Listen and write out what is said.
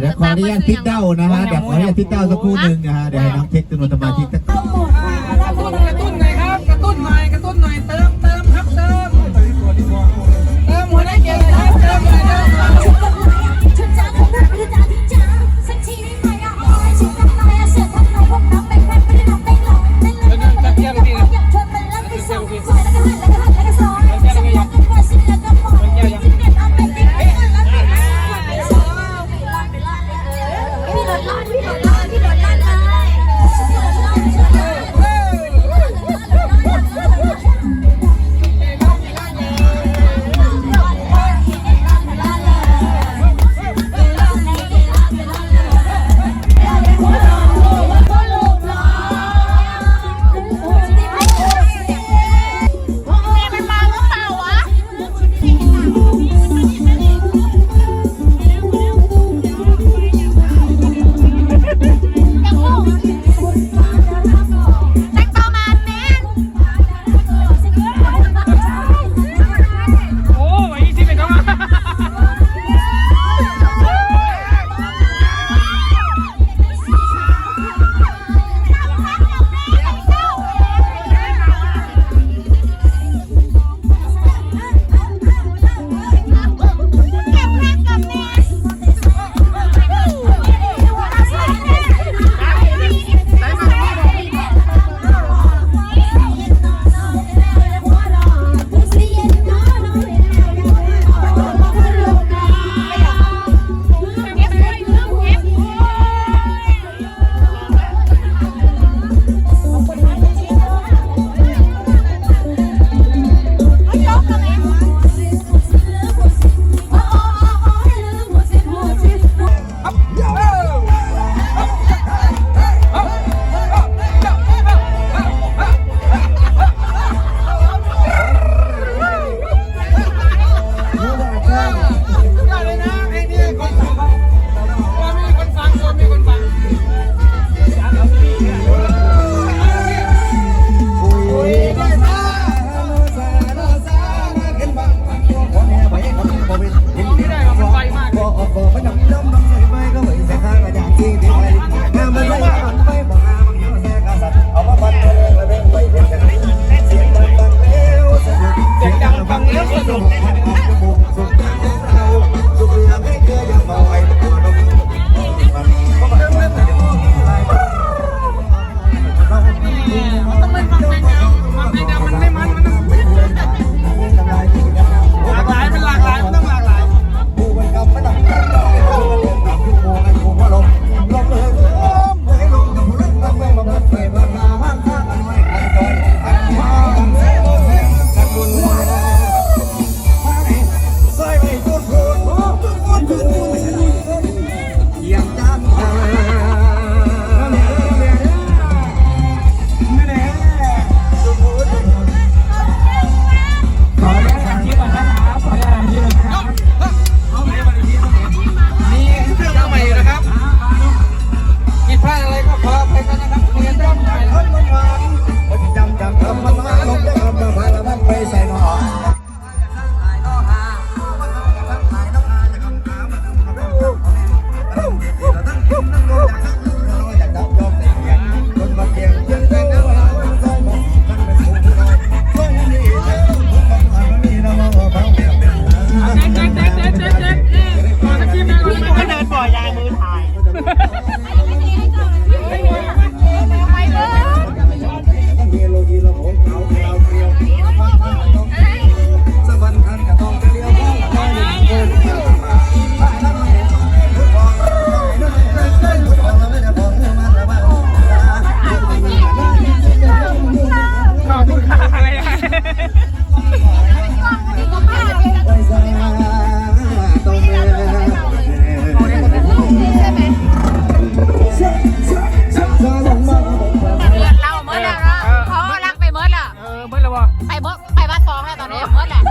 เดี๋ยวขออนุญาตทิศเด้านะฮะเดี๋ยวขออนุญาตทิศเด้าสักครู่หนึ่งนะฮะเดี๋ยวให้น้องเช็คจำนวนสมาชิกกระตุ้นกระตุ้นหน่อยครับกระตุ้นหน่อยกระตุ้นหน่อยเติมเติมครับเติมเติมหัวได้เก่งครับเติมเลยเติมเไปเบิกไปบ้านฟองแล้วตอนนี้เบิกแหละ